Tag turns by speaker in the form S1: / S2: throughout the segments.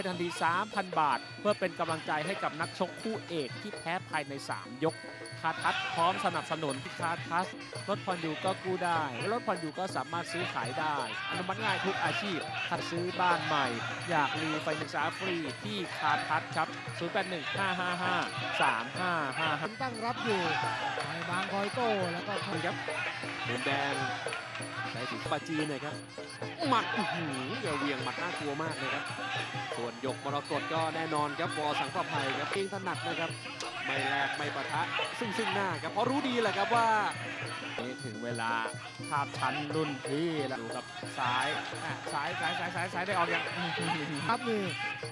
S1: ให้ทันที 3,000 บาท เพื่อเป็นกำลังใจให้กับนักชกคู่เอกที่แพ้ภายใน 3 ยก คาทัศพร้อมสนับสนุนคาทัสรถผ่อนอยู่ก็กู้ได้ละรถผ่อนอยู่ก็สามารถซื้อขายได้ อนุมัติง่ายทุกอาชีพถ้าซื้อบ้านใหม่ อยากรีไฟศึกษาฟรีที่คาทัสครับ 081 555 3555
S2: ผมตั้งรับอยู่ในบางคอยโต้แล้วก็
S3: ครับมุมแดงใช้สีปาจีนนะครับหมัดอื้อหือเดี๋ยวเวียงหมัดน่ากลัวมากเลยครับ ส่วนหยกมรกตก็แน่นอนครับวอสังประภัยครับเองถนัดนะครับไม่แลกไม่ปะทะ ซึ่งซึ่งหน้าครับเพราะรู้ดีแหละครับว่า
S1: นี่ถึงเวลาภาพชั้นรุ่นพี่แล้วดูครับซ้ายอะซ้ายซ้ายซ้ายซ้ายซ้ายได้ออกยัง
S2: ครับนี่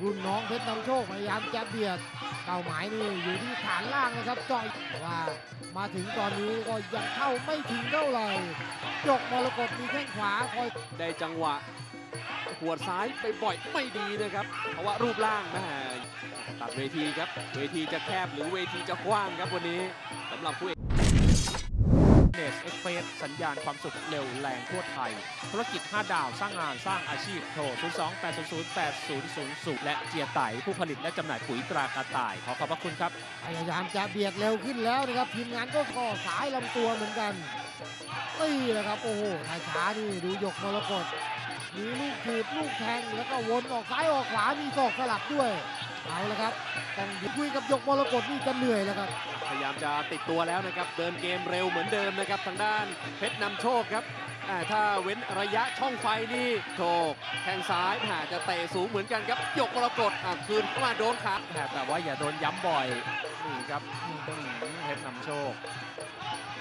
S2: รุ่นน้องเพชรนำโชคพยายามจะเบียดเป้าหมายนี่อยู่ที่ฐานล่างนะครับจอยแต่ว่ามาถึงตอนนี้ก็ยังเข้าไม่ถึงเท่าไหร่ยกมรกตมีแข้งขวาคอย
S3: ได้จังหวะ หัวดซ้ายไปบ่อยไม่ดีนะครับ เพราะว่ารูปร่างแม่ตัดเวทีครับ เวทีจะแคบหรือเวทีจะกว้างครับวันนี้สำหรับผู้เอก
S1: เนสเอ็กเพรสสัญญาณความสุขเร็วแรงทั่วไทย ธุรกิจ 5 ดาวสร้างงานสร้างอาชีพโทร 02 800 8000 และเจียไตผู้ผลิตและจำหน่ายปุ๋ยตรากระต่าย ขอขอบพระคุณครับ
S2: พยายามจะเบียดเร็วขึ้นแล้วนะครับ ทีมงานก็ก่อสายลำตัวเหมือนกันนี่แหละครับ โอ้โหนายช้านี่ดูยกมรกต มีลูกถีบลูกแทงแล้วก็วนออกซ้ายออกขวามีศอกสลับด้วยเอาละครับต้องคุยกับยกมรกตนี่จะเหนื่อยแล้วครับ
S3: พยายามจะติดตัวแล้วนะครับเดินเกมเร็วเหมือนเดิมนะครับทางด้านเพชรนำโชคครับอ่าถ้าเว้นระยะช่องไฟนี่โชคแทงซ้ายหาจะเตะสูงเหมือนกันครับยกมรกตอ่าคืนเข้ามาโดนขา
S1: แต่แต่ว่าอย่าโดนย้ำบ่อยนี่ครับอืมเพชรนำโชค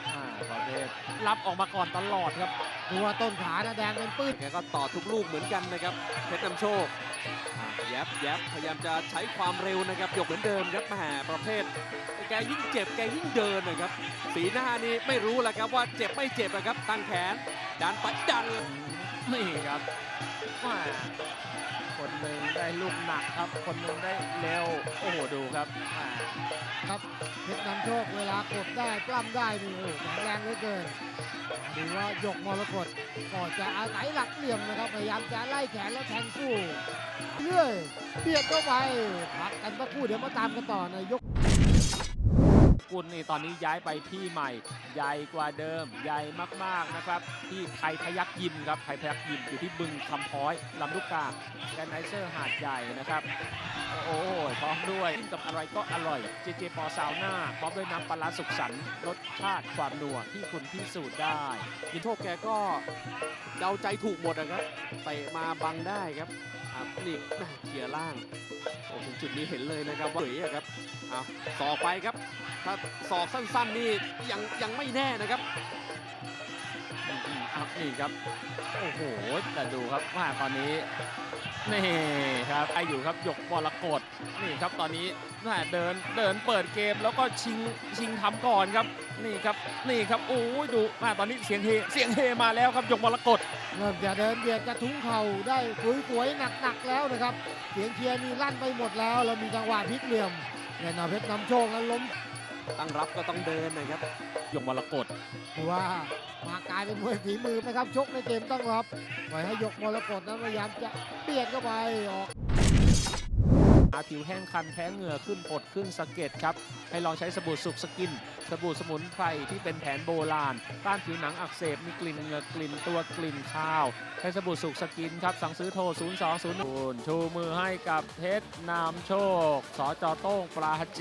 S1: อ่าประเภทรับออกมาก่อนตลอดครับ
S2: ดูว่าต้นขานะแดงเป็นปื้น
S3: แกก็ต่อทุกลูกเหมือนกันนะครับเพชรนำโชคอ่าแยบแยบพยายามจะใช้ความเร็วนะครับยกเหมือนเดิมครับแหมประเภท แกยิ่งเจ็บแกยิ่งเดินนะครับ สีหน้านี่ไม่รู้แหละครับว่าเจ็บไม่เจ็บนะครับ ตั้งแขนดันไปดัน
S1: นี่ครับว่าคนหนึ่งได้ลูกหนักครับ คนหนึ่งได้เร็ว โอ้โหดูครับอ่า
S2: ครับเพชรนำโชคเวลากดได้ปล้ำได้นี่โอ้โหแข็งแรงเหลือเกินดูว่ายกมรกตก็จะอาศัยหลักเหลี่ยมนะครับพยายามจะไล่แขนแล้วแทงสู้เรื่อยเบียดเข้าไปพักกันสักครู่เดี๋ยวมาตามกันต่อในยก
S1: กุลนี่ตอนนี้ย้ายไปที่ใหม่ ใหญ่กว่าเดิม ใหญ่มากๆนะครับ ที่ไทยพยักยิมครับ ไทยพยักยิมอยู่ที่บึงคำพ้อยลำลูกกาแกนไนเซอร์หาดใหญ่นะครับ โอ้โหพร้อมด้วยกินกับอะไรก็อร่อย เจเจปอซาวน่าพร้อมด้วยน้ำปลาร้าสุขสันรสชาติความนัวที่คุณพิสูจน์ได้
S3: ยินโทษแกก็เดาใจถูกหมดนะครับเตะมาบังได้ครับ ครับนี่แม่เคลียร์ล่างโอ้ถึงจุดนี้เห็นเลยนะครับว่าเฮ้ยครับเอาสอกไปครับ ถ้าสอกสั้นๆนี่ยังยังไม่แน่นะครับ
S1: อืมอะนี่ครับ โอ้โห แต่ดูครับว่าตอนนี้ นี่ครับไออยู่ครับหยกบอลกดนี่ครับตอนนี้แม่เดินเดินเปิดเกมแล้วก็ชิงชิงทำก่อนครับ นี่ครับนี่ครับโอ้ยดูแม่ตอนนี้เสียงเฮเสียงเฮมาแล้วครับหยกบอลกด
S2: เริ่มจะเดินเบียดจะทุ้งเข่าได้สวยๆหนักๆแล้วนะครับ เสียงเชียร์นี่ลั่นไปหมดแล้วแล้วมีจังหวะพลิกเหลี่ยมเนี่ยนาเพชรนำโชคแล้วล้ม
S3: ตั้งรับก็ต้องเดินนะครับ
S1: หยกบอลกด
S2: ถือว่ามากลายเป็นมวยฝีมือไหมครับชกในเกมต้องรับปล่อยให้ยกมรกตนั้นพยายามจะเบียดเข้าไปออก
S1: อาผิวแห้งคันแพ้เหงื่อขึ้นปดขึ้นสะเก็ดครับ ให้ลองใช้สบู่สุกสกิน สบู่สมุนไพรที่เป็นแผนโบราณ ต้านผิวหนังอักเสบมีกลิ่นเหงื่อกลิ่นตัวกลิ่นข้าว ใช้สบู่สุกสกินครับ สั่งซื้อโทร 0 2 0 0ชูมือให้กับเพชรนามโชค สจโต้งปราจีน